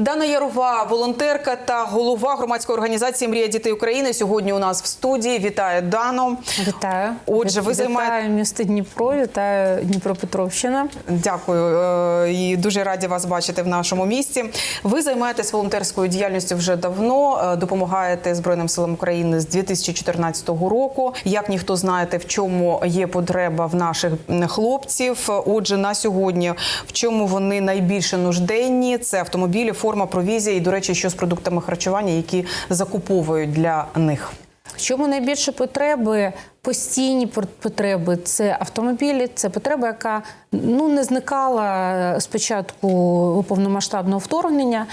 Дана Ярова, волонтерка та голова громадської організації Мрія дітей України. Сьогодні у нас в студії. Вітаю Дану. Вітаю. Отже, ви Вітаю займаєте- місто Дніпро, вітаю Дніпропетровщина. Дякую е, і дуже раді вас бачити в нашому місті. Ви займаєтесь волонтерською діяльністю вже давно. е, Допомагаєте Збройним силам України з 2014 року. Як ніхто знаєте, в чому є потреба в наших хлопців. Отже, на сьогодні в чому вони найбільше нужденні? Це автомобілі, форма, провізія і, до речі, що з продуктами харчування, які закуповують для них. Чому найбільше потреби? Постійні потреби це автомобілі, це потреба, яка ну не зникала з початку повномасштабного вторгнення.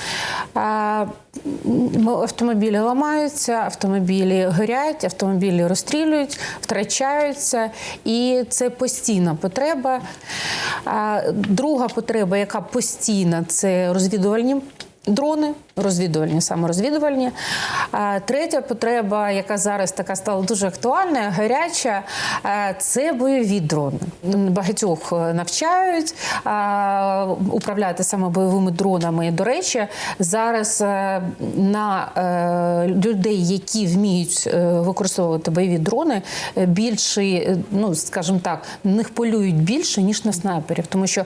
Автомобілі ламаються, автомобілі горять, автомобілі розстрілюють, втрачаються, і це постійна потреба. Друга потреба, яка постійна, це розвідувальні Дрони розвідувальні, саме розвідувальні. А третя потреба, яка зараз така стала дуже актуальна, гаряча, це бойові дрони. Багатьох е, навчають управляти саме бойовими дронами. До речі, зараз е, на е, людей, які вміють використовувати бойові дрони, більше, ну скажімо так, них полюють більше ніж на снайперів, тому що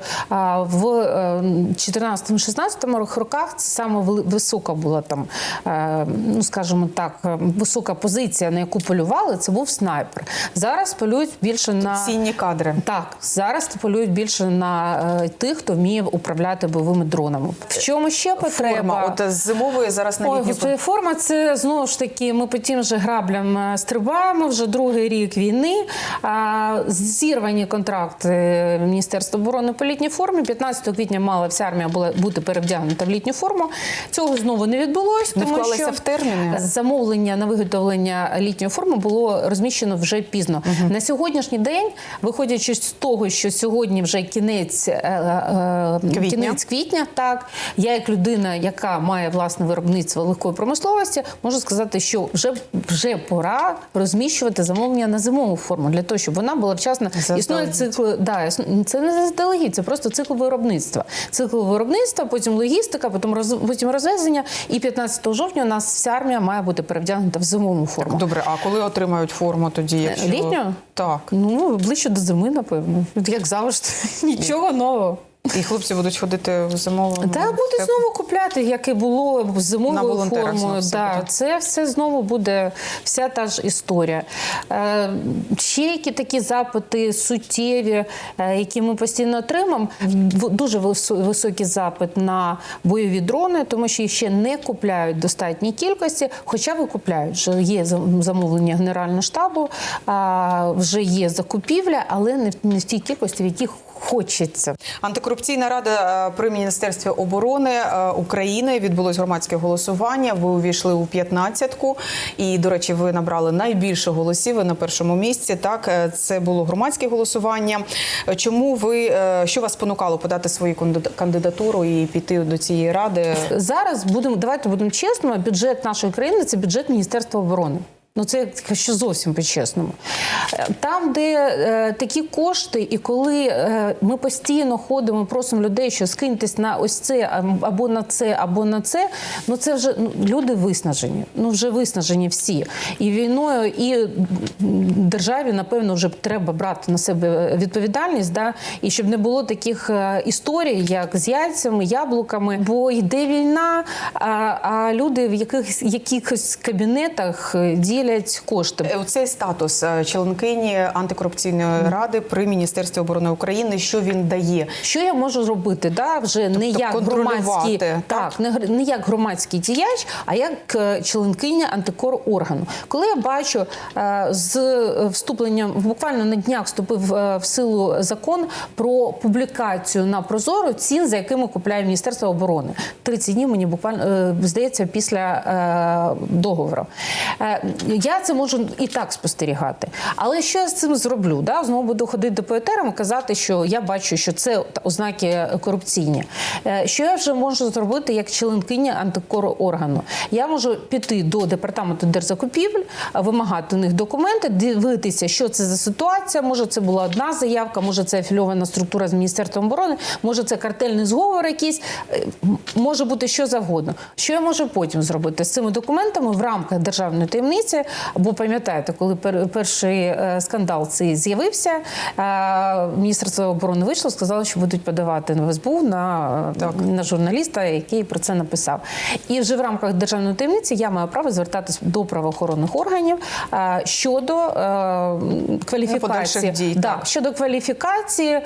в е, 14-16 роках це саме висока була там, е, ну скажімо так, е, висока позиція, на яку полювали, це був снайпер. Зараз полюють більше на Цінні кадри. так, зараз полюють більше на е, тих, хто вміє управляти бойовими дронами. В чому ще потреба? Форма. От з зимової зараз на Ой, господи, форма це знову ж таки. Ми по тим же граблям стрибаємо вже другий рік війни. Зірвані контракти Міністерства оборони по літній формі. 15 квітня мала вся армія була бути перевдягнута в літню форму. Цього знову не відбулось, Не тому що в терміни? замовлення на виготовлення літньої форми було розміщено вже пізно. На сьогоднішній день, виходячи з того, що сьогодні вже кінець, е, е, Квітня. кінець квітня, так я як людина, яка має власне виробництво легкої промисловості, можу сказати, що вже вже пора розміщувати замовлення на зимову форму для того, щоб вона була вчасно існує цикл. Да, це не заздалегідь, це просто цикл виробництва. Цикл виробництва, потім логістика, потім роз, потім розвезення. І 15 жовтня у нас вся армія має бути перевдягнута в зимову форму. Добре, а коли отримають форму тоді? Якщо... Літню? Так. Ну ближче до зими, напевно, як завжди. Нічого нового. І хлопці будуть ходити в зимовому. Та будуть знову купляти, як і було зимовою формою. Да, це все знову буде вся та ж історія. Е, ще які такі запити суттєві, е, які ми постійно отримаємо. Дуже висо- високий запит на бойові дрони, тому що їх ще не купляють достатній кількості, хоча викупляють. Вже є зам- замовлення Генерального штабу, а, вже є закупівля, але не в тій кількості, в яких хочеться. Антикорупційна рада е, при міністерстві оборони е, України відбулось громадське голосування. Ви увійшли у 15-ку. І, до речі, ви набрали найбільше голосів. Ви на першому місці. Так, е, це було громадське голосування. Чому ви що вас спонукало подати свою кандид- кандидатуру і піти до цієї ради? Зараз будемо давайте будемо чесними. Бюджет нашої країни це бюджет Міністерства оборони. Ну це якщо зовсім по-чесному. Е, Там, де е, такі кошти, і коли е, ми постійно ходимо, просимо людей, що скиньтесь на ось це або на це, або на це. Ну це вже ну, люди виснажені. Ну вже виснажені всі. І війною, і державі, напевно, вже треба брати на себе відповідальність, да? і щоб не було таких е, історій, як з яйцями, яблуками. Бо йде війна, а, а люди в якихось якихось кабінетах е, ділять кошти. Е, Цей статус е, членкині антикорупційної ради при міністерстві оборони України. Що він дає? Що я можу зробити? Да? Вже не Тобто як контролювати, громадський, так? так, не, не як громадський діяч, а як е, членкиня антикороргану. Коли я бачу з вступленням, буквально на днях вступив в силу закон про публікацію на прозоро цін, за якими купляє Міністерство оборони. 30 днів мені буквально здається після договору. Я це можу і так спостерігати. Але що я з цим зроблю? Да? Знову буду ходити по етерам і казати, що я бачу, що це ознаки корупційні. Е, Що я вже можу зробити як членкиня антикороргану? Я можу піти до департаменту держзакупівель, вимагати у них документи, дивитися, що це за ситуація. Може, це була одна заявка, може, це афільована структура з Міністерством оборони, може, це картельний зговор якийсь, Е, може бути що завгодно. Що я можу потім зробити з цими документами в рамках державної таємниці? Бо пам'ятаєте, коли перший е, скандал цей з'явився, е, Міністерство оборони вийшло, сказало, що будуть подавати в СБУ на, на журналіста, який про це написав. І вже в рамках державної таємниці я маю право звертатись до правоохоронних органів е, щодо кваліфікації дій, Да, так. щодо кваліфікації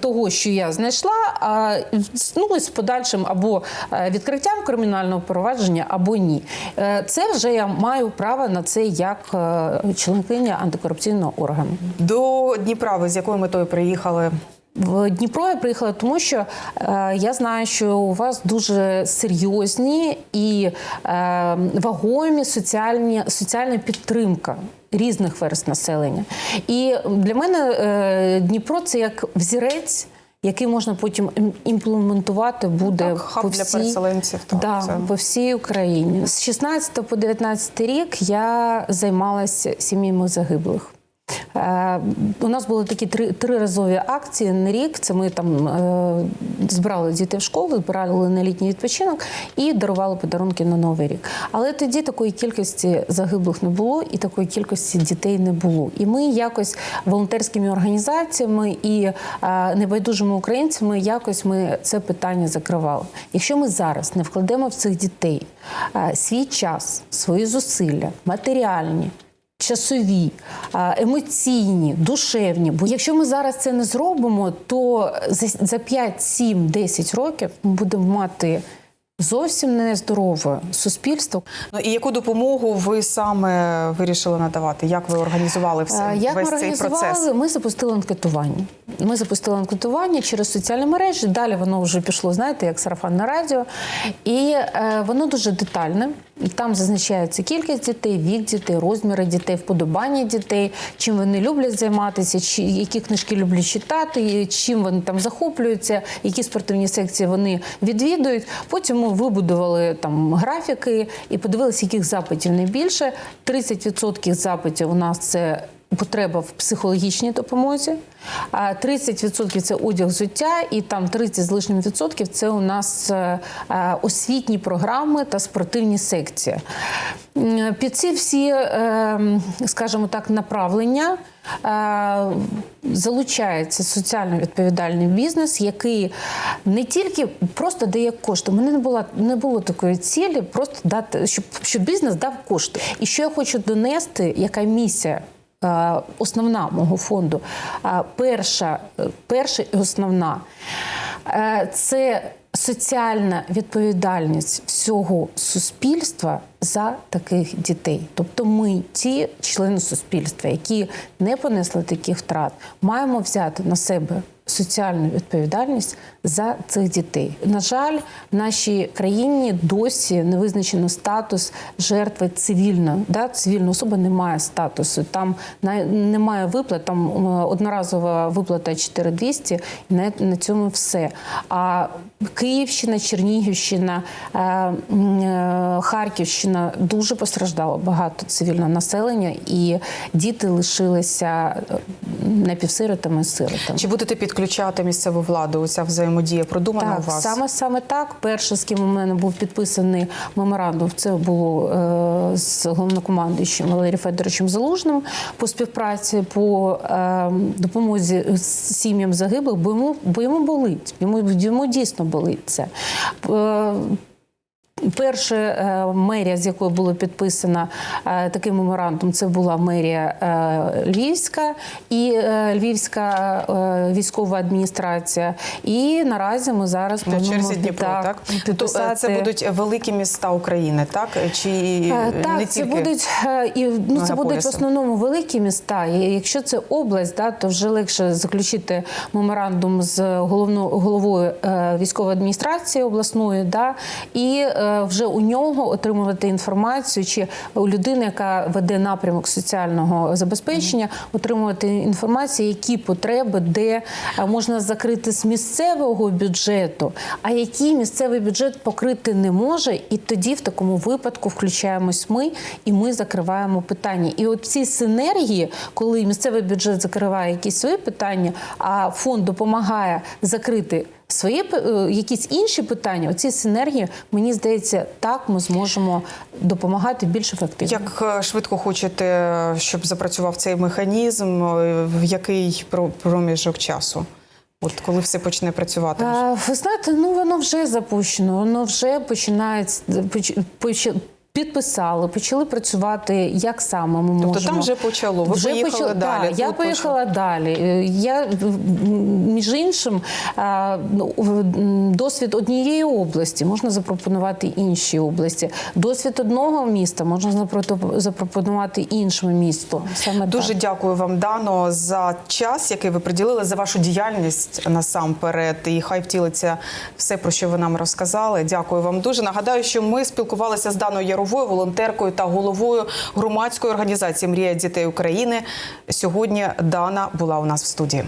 того, що я знайшла, ну з подальшим або відкриттям кримінального провадження, або ні. Це вже я маю право на це як е, членкиня антикорупційного органу. До Дніпра ви з якою метою приїхали? В Дніпро я приїхала, тому що е, я знаю, що у вас дуже серйозні і е, вагомі соціальні соціальна підтримка різних верст населення. І для мене е, Дніпро це як взірець. Який можна потім ім- імплементувати буде Так, хаб по для переселенців, так, да, це. по всій Україні. З 16 по 19 рік я займалася сім'ями загиблих. Е, у нас були такі три, триразові акції на рік. Це ми там е, збирали дітей в школу, збирали на літній відпочинок і дарували подарунки на новий рік. Але тоді такої кількості загиблих не було і такої кількості дітей не було. І ми якось волонтерськими організаціями і е, небайдужими українцями якось ми це питання закривали. Якщо ми зараз не вкладемо в цих дітей свій час, свої зусилля, матеріальні часові, емоційні, душевні. Бо якщо ми зараз це не зробимо, то за, за 5, 7, 10 років ми будемо мати зовсім нездорове суспільство. Ну і яку допомогу ви саме вирішили надавати? Як ви організували все Як Як ми організували, цей процес? Ми запустили анкетування. Ми запустили анкетування через соціальні мережі. Далі воно вже пішло, знаєте, як сарафанне радіо. І е, воно дуже детальне. Там зазначається кількість дітей, вік дітей, розміри дітей, вподобання дітей, чим вони люблять займатися, чи які книжки люблять читати, чим вони там захоплюються, які спортивні секції вони відвідують. Потім ми вибудували там графіки і подивилися, яких запитів найбільше. 30% запитів у нас це потреба в психологічній допомозі, а 30% це одяг взуття, і там 30 з лишнім відсотків це у нас е, е, освітні програми та спортивні секції. Під ці всі, е, скажімо так, направлення. Залучається соціально відповідальний бізнес, який не тільки просто дає кошти. У мене не було, не було такої цілі, просто дати, щоб, щоб бізнес дав кошти. І що я хочу донести, яка місія основна мого фонду. Е, Перша, е, перша і основна е, це соціальна відповідальність всього суспільства за таких дітей. Тобто ми, ті члени суспільства, які не понесли таких втрат, маємо взяти на себе соціальну відповідальність за цих дітей. На жаль, в нашій країні досі не визначено статус жертви цивільної. Да? Цивільна особа не має статусу. Там немає виплат, там одноразова виплата 4200, і на, на цьому все. А Київщина, Чернігівщина, е, е, Харківщина дуже постраждало багато цивільного населення, і діти лишилися е, напівсиротами сиротами. Чи будете підключати місцеву владу? Ця взаємодія продумана Так, у вас? саме саме так. Перше, з ким у мене був підписаний меморандум, це було е, з головнокомандуючим Валерієм Федоровичем Залужним по співпраці по е, допомозі сім'ям загиблих, бо йому, бо йому болить. Йому, йому дійсно болить це. Е, Перша е, мерія, з якою було підписано е, такий меморандум, це була мерія е, Львівська і Львівська військова адміністрація. І наразі ми зараз На черзі Дніпро, так? Підписати. Це будуть великі міста України, так? Чи Е, не Так, це будуть і ну це будуть в основному великі міста. І якщо це область, да, то вже легше заключити меморандум з головно, головою військової адміністрації обласної, да, і вже у нього отримувати інформацію, чи у людини, яка веде напрямок соціального забезпечення, отримувати інформацію, які потреби, де е, можна закрити з місцевого бюджету, а які місцевий бюджет покрити не може, і тоді в такому випадку включаємось ми і ми закриваємо питання. І от ці синергії, коли місцевий бюджет закриває якісь свої питання, а фонд допомагає закрити. Свої е, якісь інші питання, оці синергії, мені здається, так ми зможемо допомагати більш ефективно. Як е, швидко хочете, щоб запрацював цей механізм? е, В який про- проміжок часу? От коли все почне працювати? А, ви знаєте, ну воно вже запущено, воно вже починається поч- поч- Підписали, почали працювати. Як саме ми Тобто можемо там вже почало. Ви поїхали почали- далі. Так, я поїхала далі. Е, Я між іншим ну, досвід однієї області можна запропонувати інші області. Досвід одного міста можна запро- запропонувати іншому місту. Саме Дуже так. дякую вам, Дано, за час, який ви приділили, за вашу діяльність насамперед. І хай втілиться все, про що ви нам розказали. Дякую вам дуже. Нагадаю, що ми спілкувалися з Даною Яровою, волонтеркою та головою громадської організації Мрія дітей України. Сьогодні Дана була у нас в студії.